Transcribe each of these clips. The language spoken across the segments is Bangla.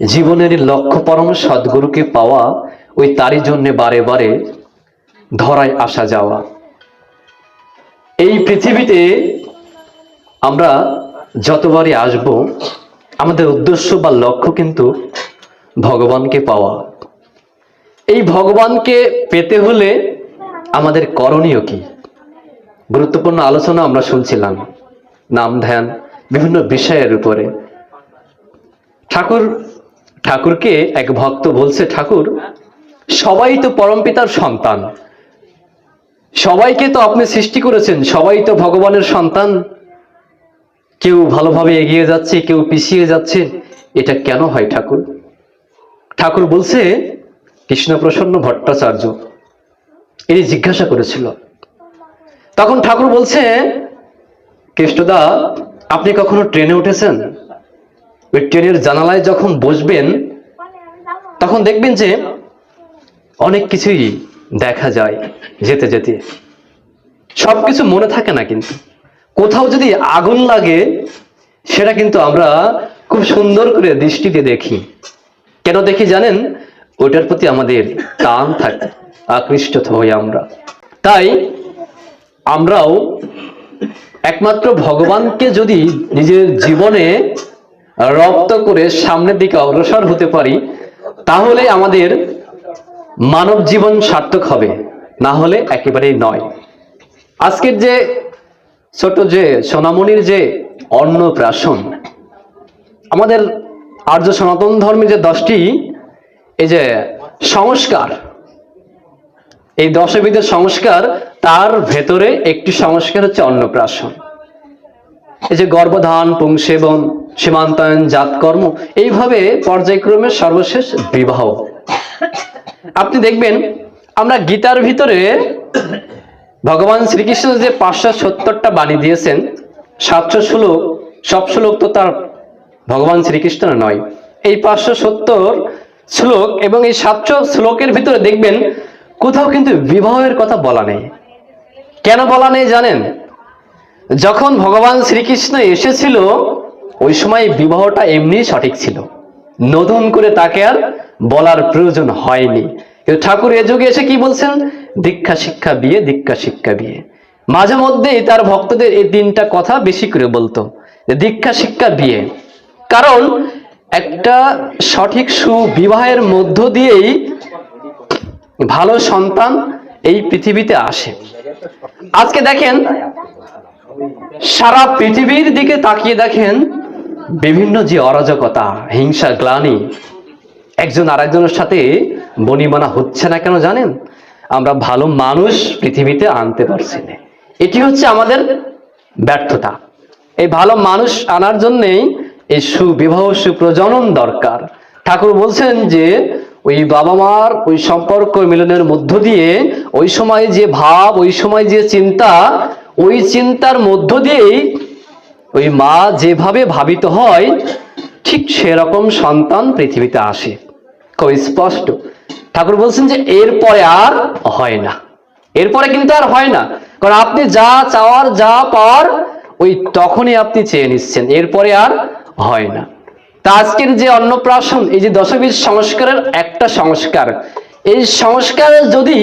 জীবনের লক্ষ্য পরম সদ্গুরুকে পাওয়া ওই তারই জন্যে বারে বারে ধরায় আসা যাওয়া। এই পৃথিবীতে আমরা যতবারই আসব, আমাদের উদ্দেশ্য বা লক্ষ্য কিন্তু ভগবানকে পাওয়া। এই ভগবানকে পেতে হলে আমাদের করণীয় কি? গুরুত্বপূর্ণ আলোচনা আমরা শুনছিলাম। নাম ধ্যান বিভিন্ন বিষয়ের উপরে। ঠাকুর ঠাকুরকে এক ভক্ত বলছে, ঠাকুর, সবাই তো পরমপিতার সন্তান। সবাইকে তো আপনি সৃষ্টি করেছেন, সবাই তো ভগবানের সন্তান। কেউ ভালোভাবে এগিয়ে যাচ্ছে, কেউ পিছিয়ে যাচ্ছে, এটা কেন হয় ঠাকুর? ঠাকুর বলছে, কৃষ্ণপ্রসন্ন ভট্টাচার্য ইনি জিজ্ঞাসা করেছিল। তখন ঠাকুর বলছে কৃষ্ণদা আপনি কখনো ট্রেনে উঠেছেন? ওই ট্রেনের জানালায় যখন বসবেন, তখন দেখবেন যে অনেক কিছুই দেখা যায় যেতে যেতে। সবকিছু মনে থাকে না কিন্তু। কোথাও যদি আগুন লাগে, সেটা কিন্তু আমরা খুব সুন্দর করে দৃষ্টিতে দেখি। কেন দেখি জানেন? ওটার প্রতি আমাদের টান থাকে, আকৃষ্ট হই আমরা। তাই আমরাও একমাত্র ভগবানকে যদি নিজের জীবনে রপ্ত করে সামনের দিকে অগ্রসর হতে পারি, তাহলে আমাদের মানব জীবন সার্থক হবে, না হলে একেবারেই নয়। আজকের যে ছোট যে সোনামণির যে অন্নপ্রাশন আমাদের আর্য সনাতন ধর্মের যে দশটি, এই যে সংস্কার, এই দশবিধের সংস্কার, তার ভেতরে একটি সংস্কার হচ্ছে অন্নপ্রাশন। এই যে গর্ভধান, পুংসেবন সীমান্তায়ন, জাতকর্ম, এইভাবে পর্যায়ক্রমে সর্বশেষ বিবাহ। আপনি দেখবেন, আমরা গীতার ভিতরে ভগবান শ্রীকৃষ্ণ যে পাঁচশো সত্তরটা বাণী দিয়েছেন, সাতশো শ্লোক, সব শ্লোক তো তার ভগবান শ্রীকৃষ্ণ নয়। এই পাঁচশো সত্তর শ্লোক এবং এই সাতশো শ্লোকের ভিতরে দেখবেন, কোথাও কিন্তু বিবাহের কথা বলা নেই। কেন বলা নেই জানেন? যখন ভগবান শ্রীকৃষ্ণ এসেছিল ওই সময় বিবাহটা এমনি সঠিক ছিল। নতুন করে তাকে আর বলার প্রয়োজন হয়নি। কিন্তু ঠাকুর এ যুগে এসে কি বলছেন? দীক্ষা, শিক্ষা, বিয়ে, দীক্ষা, শিক্ষা, বিয়ে। মাঝে মধ্যেই তার ভক্তদের এই তিনটা কথা বেশি করে বলতো দীক্ষা, শিক্ষা, বিয়ে। কারণ একটা সঠিক সুবিবাহের মধ্য দিয়েই ভালো সন্তান এই পৃথিবীতে আসে। আজকে দেখেন, সারা পৃথিবীর দিকে তাকিয়ে দেখেন বিভিন্ন যে অরাজকতা, হিংসা, গ্লানি, একজন আরেকজনের সাথে বনিবনা হচ্ছে না কেন জানেন? আমরা ভালো মানুষ পৃথিবীতে আনতে পারছি না। এটি হচ্ছে আমাদের ব্যর্থতা। এই ভালো মানুষ আনার জন্যেই এই সুবিবাহ, সুপ্রজনন দরকার। ঠাকুর বলছেন যে, ওই বাবা মার ওই সম্পর্ক মিলনের মধ্য দিয়ে ওই সময় যে ভাব, ওই সময় যে চিন্তা, ওই চিন্তার মধ্য দিয়েই ওই মা যেভাবে ভাবিত হয়, ঠিক সেরকম সন্তান পৃথিবীতে আসে। খুব স্পষ্ট। ঠাকুর বলছেন যে, এরপরে আর হয় না। এরপরে কিন্তু আর হয় না। কারণ আপনি যা চাওয়ার, যা পাওয়ার, ওই তখনই আপনি চেয়ে নিচ্ছেন। এরপরে আর হয় না। তা আজকের যে অন্নপ্রাশন, এই যে দশবীজ সংস্কারের একটা সংস্কার, এই সংস্কার যদি,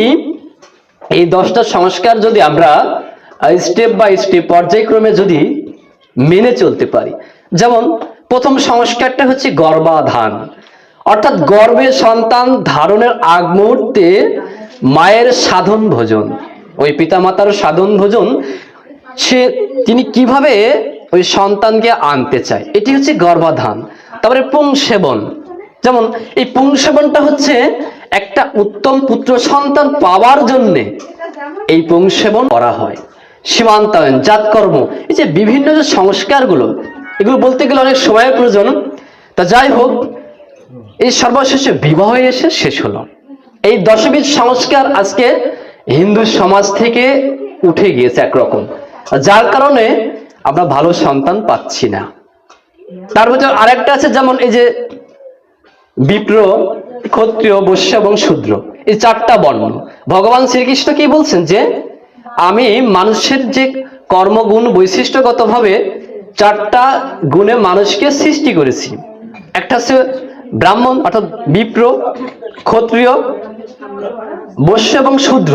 এই দশটা সংস্কার যদি আমরা স্টেপ বাই স্টেপ পর্যায়ক্রমে যদি মেনে চলতে পারি। যেমন, প্রথম সংস্কারটা হচ্ছে গর্ভাধান। অর্থাৎ গর্ভে সন্তান ধারণের আগ মুহূর্তে মায়ের সাধন ভোজন। ওই পিতামাতার সাধন ভোজন, সে, তিনি কীভাবে ওই সন্তানকে আনতে চায়, এটি হচ্ছে গর্ভাধান। তারপরে পুংসেবন। যেমন, এই পুংসেবনটা হচ্ছে একটা উত্তম পুত্র সন্তান পাওয়ার জন্যে এই পুংসেবন করা হয়। সীমান্তায়ন জাতকর্ম। এই যে বিভিন্ন যে সংস্কারগুলো, এগুলো বলতে গেলে অনেক সময়ের প্রয়োজন। তা যাই হোক, এই সর্বশেষে বিবাহ এসে শেষ হলো। এই দশবিধ সংস্কার আজকে হিন্দু সমাজ থেকে উঠে গিয়েছে একরকম। যার কারণে আমরা ভালো সন্তান পাচ্ছি না। তার ভিতর আরেকটা আছে, যেমন এই যে বিপ্র, ক্ষত্রিয়, বৈশ্য এবং শূদ্র। এই চারটা বর্ণ। ভগবান শ্রীকৃষ্ণ কি বলছেন যে আমি মানুষের যে কর্মগুণ বৈশিষ্ট্যগতভাবে চারটা গুণে মানুষকে সৃষ্টি করেছি। একটা হচ্ছে ব্রাহ্মণ অর্থাৎ বিপ্র, ক্ষত্রিয়, বৈশ্য এবং শূদ্র।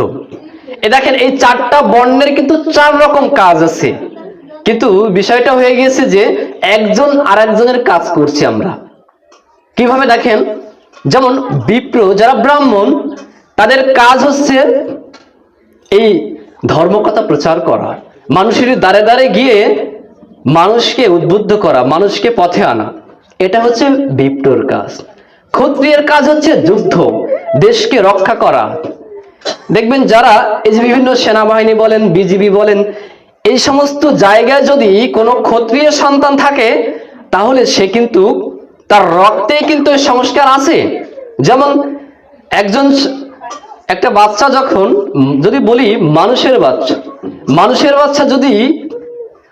এ দেখেন, এই চারটা বর্ণের কিন্তু চার রকম কাজ আছে। কিন্তু বিষয়টা হয়ে গিয়েছে যে একজন আর একজনের কাজ করছি আমরা। কীভাবে দেখেন? যেমন বিপ্র, যারা ব্রাহ্মণ, তাদের কাজ হচ্ছে এই ধর্মকথা প্রচার করা, মানুষের দ্বারে দ্বারে গিয়ে মানুষকে উদ্বুদ্ধ করা, মানুষকে পথে আনা, এটা হচ্ছে বিপ্রর কাজ। ক্ষত্রিয়ের কাজ হচ্ছে যুদ্ধ, দেশকে রক্ষা করা। দেখবেন যারা এই যে বিভিন্ন সেনাবাহিনী বলেন, বিজিবি বলেন, এই সমস্ত জায়গায় যদি কোনো ক্ষত্রিয় সন্তান থাকে, তাহলে সে কিন্তু তার রক্তে কিন্তু সংস্কার আছে। যেমন একজন একটা বাচ্চা যখন যদি বলি মানুষের বাচ্চা মানুষের বাচ্চা যদি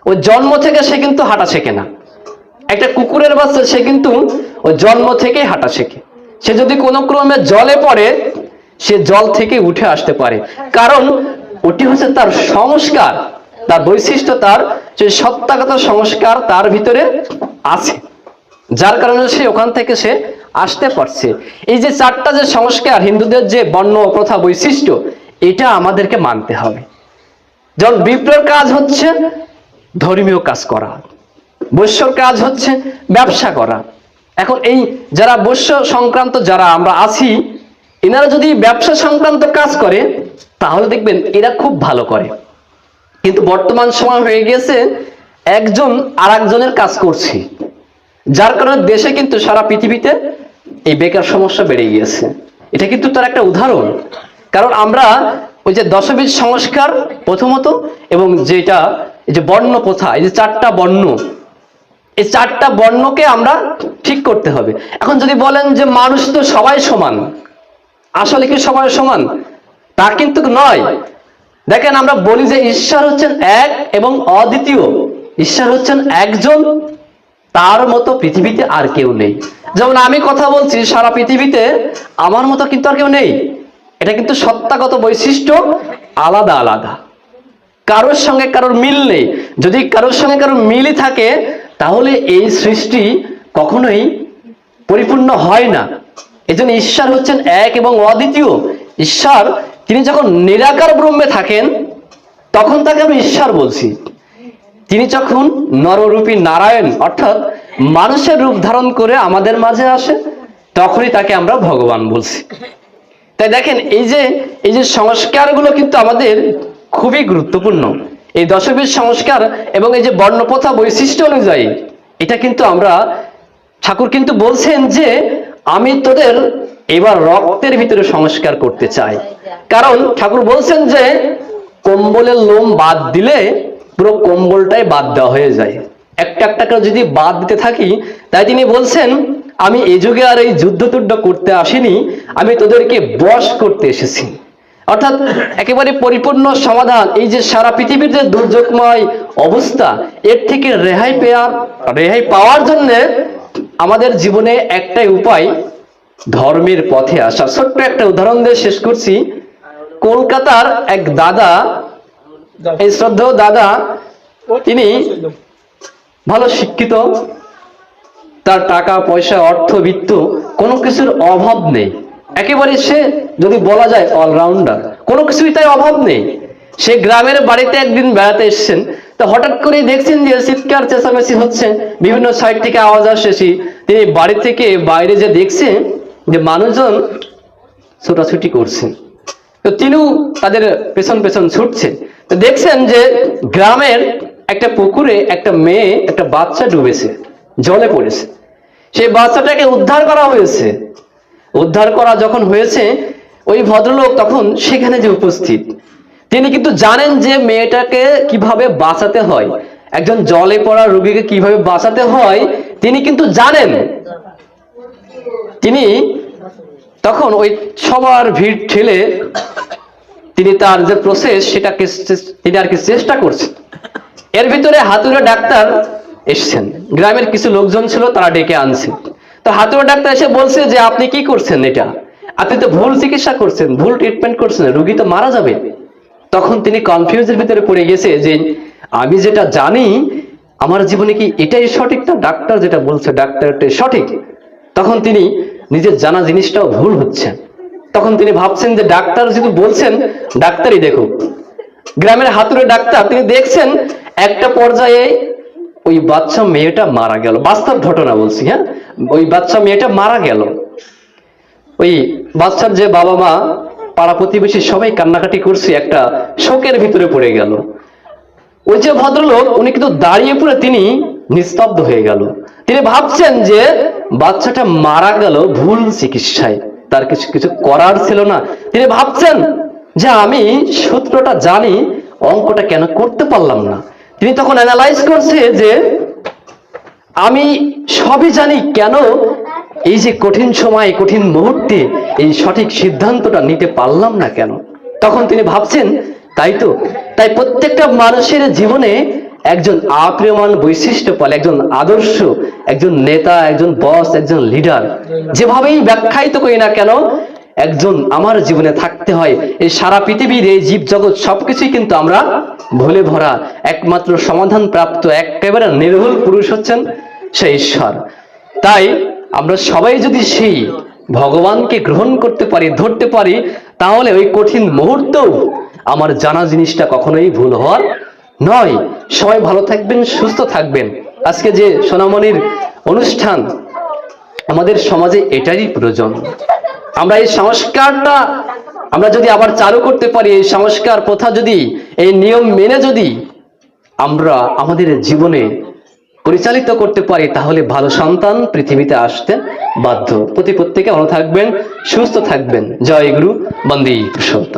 ও জন্ম থেকে সে কিন্তু হাঁটা শেখে না। একটা কুকুরের বাচ্চা সে কিন্তু ও জন্ম থেকেই হাঁটা শেখে। সে যদি কোনো ক্রমে জলে পড়ে, সে জল থেকে উঠে আসতে পারে। কারণ ওটি হচ্ছে তার সংস্কার, তার বৈশিষ্ট্য তার, যে সত্তাগত সংস্কার তার ভিতরে আছে। যার কারণে সে ওখান থেকে সে আসতে পারছে। এই যে চারটা যে সংস্কার, হিন্দুদের যে বর্ণ প্রথা বৈশিষ্ট্য, এটা আমাদেরকে মানতে হবে। যেমন বিপ্লবের কাজ হচ্ছে, ধর্মীয় কাজ করা। বৈশ্যর কাজ হচ্ছে, ব্যবসা করা। এখন এই যারা বৈশ্য সংক্রান্ত যারা আমরা আছি, এনারা যদি ব্যবসা সংক্রান্ত কাজ করে, তাহলে দেখবেন এরা খুব ভালো করে। কিন্তু বর্তমান সময় হয়ে গিয়েছে একজন আর কাজ করছি। যার কারণে দেশে কিন্তু সারা পৃথিবীতে এই বেকার সমস্যা বেড়ে গিয়েছে। এটা কিন্তু তার একটা উদাহরণ। কারণ আমরা ওই যে দশবীজ সংস্কার প্রথমত, এবং যেটা এই যে বর্ণ প্রথা, এই যে চারটা বর্ণ, এই চারটা বর্ণকে আমরা ঠিক করতে হবে। এখন যদি বলেন যে মানুষ তো সবাই সমান, আসলে কি সবাই সমান? তা কিন্তু নয়। দেখেন আমরা বলি যে ঈশ্বর হচ্ছেন এক এবং অদ্বিতীয়। ঈশ্বর হচ্ছেন একজন, তার মতো পৃথিবীতে আর কেউ নেই। যেমন আমি কথা বলছি, সারা পৃথিবীতে আমার মতো কিন্তু আর কেউ নেই। এটা কিন্তু সত্তাগত বৈশিষ্ট্য আলাদা আলাদা। কারোর সঙ্গে কারোর মিল নেই। যদি কারোর সঙ্গে কারোর মিলই থাকে, তাহলে এই সৃষ্টি কখনোই পরিপূর্ণ হয় না। এজন্য ঈশ্বর হচ্ছেন এক এবং অদ্বিতীয়। ঈশ্বর, তিনি যখন নিরাকার ব্রহ্মে থাকেন, তখন তাকে আমি ঈশ্বর বলছি। তিনি যখন নররূপী নারায়ণ, অর্থাৎ মানুষের রূপ ধারণ করে আমাদের মাঝে আসে, তখনই তাকে আমরা ভগবান বলছি। তাই দেখেন, এই যে এই যে সংস্কারগুলো কিন্তু আমাদের খুবই গুরুত্বপূর্ণ। এই দশবীর সংস্কার এবং এই যে বর্ণপ্রথা বৈশিষ্ট্য অনুযায়ী, এটা কিন্তু আমরা, ঠাকুর কিন্তু বলছেন যে, আমি তোদের এবার রক্তের ভিতরে সংস্কার করতে চাই। কারণ ঠাকুর বলছেন যে, কম্বলের লোম বাদ দিলে পুরো কম্বলটাই বাদ দেওয়া হয়ে যায়। একটা একটা করে যদি বাদ দিতে থাকি তাই তিনি বলছেন আমি এই যুগে আর এই যুদ্ধ টুদ্ধ করতে আসিনি আমি তোদেরকে বশ করতে এসেছি অর্থাৎ একেবারে পরিপূর্ণ সমাধান এই যে সারা পৃথিবীর যে দুর্যোগময় অবস্থা এর থেকে রেহাই পেয়ার রেহাই পাওয়ার জন্য আমাদের জীবনে একটাই উপায় ধর্মের পথে আসা ছোট্ট একটা উদাহরণ দিয়ে শেষ করছি কলকাতার এক দাদা এই শ্রদ্ধেয় দাদা তিনি ভালো শিক্ষিত, তার টাকা, পয়সা, অর্থ, বিত্ত কোনো কিছুর অভাব নেই। একেবারে সে যদি বলা যায় অলরাউন্ডার কোনো কিছুই তাই অভাব নেই। সে গ্রামের বাড়িতে একদিন বেড়াতে এসেছেন, তো হঠাৎ করে দেখছেন যে চিৎকার, চেঁচামেচি হচ্ছে। বিভিন্ন সাইড থেকে আওয়াজ আসছে তিনি বাড়ি থেকে বাইরে যে দেখছেন যে মানুষজন ছোটাছুটি করছেন। তো তিনিও তাদের পেছন পেছন ছুটছে তো দেখছেন যে গ্রামের একটা পুকুরে একটা মেয়ে, একটা বাচ্চা ডুবেছে, জলে পড়েছে। সেই বাচ্চাটাকে উদ্ধার করা হয়েছে। উদ্ধার করা যখন হয়েছে, ওই ভদ্রলোক তখন সেখানে যে উপস্থিত। তিনি কিন্তু জানেন যে মেয়েটাকে কীভাবে বাঁচাতে হয়, একজন জলে পড়া রোগীকে কীভাবে বাঁচাতে হয়, তিনি কিন্তু জানেন। তিনি তখন ওই সবার ভিড় ঠেলে তিনি তার যে প্রসেস সেটাকে তিনি আর কি চেষ্টা করছেন। এর ভিতরে হাতুড়ে ডাক্তার এসছেন। গ্রামের কিছু লোকজন ছিল, তারা ডেকে আনছে। তো হাতুড়ে ডাক্তার এসে বলছে যে, আপনি কি করছেন এটা? আপনি তো ভুল চিকিৎসা করছেন, ভুল ট্রিটমেন্ট করছেন, রুগী তো মারা যাবে। তখন তিনি কনফিউজের ভিতরে পড়ে গেছে যে, আমি যেটা জানি, আমার জীবনে কি এটাই সঠিক না? ডাক্তার যেটা বলছে, ডাক্তারটাই সঠিক। তখন তিনি নিজের জানা জিনিসটাও ভুল হচ্ছে। তখন তিনি ভাবছেন যে, ডাক্তার যেহেতু বলছেন, ডাক্তারই দেখুক। গ্রামের হাতুড়ে ডাক্তার তিনি দেখছেন একটা পর্যায়ে ওই বাচ্চা মেয়েটা মারা গেল। বাস্তব ঘটনা বলছি হ্যাঁ? ওই বাচ্চা মেয়েটা মারা গেল। ওই বাচ্চার যে বাবা মা, পাড়া প্রতিবেশী সবাই কান্নাকাটি করছে, একটা শোকের ভিতরে পড়ে গেল। ওই যে ভদ্রলোক, উনি কিন্তু দাঁড়িয়ে পড়ে, তিনি নিস্তব্ধ হয়ে গেল। তিনি ভাবছেন যে বাচ্চাটা মারা গেল ভুল চিকিৎসায়। তার কিছু কিছু করার ছিল না। তিনি ভাবছেন যে আমি সূত্রটা জানি, অঙ্কটা কেন করতে পারলাম না। তিনি তখন অ্যানালাইজ করছে যে আমি সবই জানি কেন এই যে কঠিন সময়, কঠিন মুহূর্তে এই সঠিক সিদ্ধান্তটা নিতে পারলাম না কেন। তখন তিনি ভাবছেন, তাই তো? তাই প্রত্যেকটা মানুষের জীবনে একজন আপ্রিয়মান বৈশিষ্ট্য পালে, একজন আদর্শ, একজন নেতা, একজন বস একজন লিডার যেভাবেই ব্যাখ্যায়িত করি না কেন, একজন আমার জীবনে থাকতে হয়। এই সারা পৃথিবীর এই জীব জগৎ সবকিছুই কিন্তু আমরা ভুলে ভরা, একমাত্র সমাধান প্রাপ্ত একেবারে নির্ভুল পুরুষ হচ্ছেন সেই ঈশ্বর। তাই আমরা সবাই যদি সেই ভগবানকে গ্রহণ করতে পারি, ধরতে পারি, তাহলে ওই কঠিন মুহূর্তেও আমার জানা জিনিসটা কখনোই ভুল হওয়ার নয়। সবাই ভালো থাকবেন, সুস্থ থাকবেন। আজকে যে সোনামণির অনুষ্ঠান, আমাদের সমাজে এটারই প্রয়োজন। আমরা এই সংস্কারটা আমরা যদি আবার চালু করতে পারি এই সংস্কার প্রথা যদি, এই নিয়ম মেনে যদি, আমরা আমাদের জীবনে পরিচালিত করতে পারি, তাহলে ভালো সন্তান পৃথিবীতে আসতে বাধ্য। প্রতি প্রত্যেকে ভালো থাকবেন, সুস্থ থাকবেন। জয় গুরু, বন্দী পুরুষোত্তম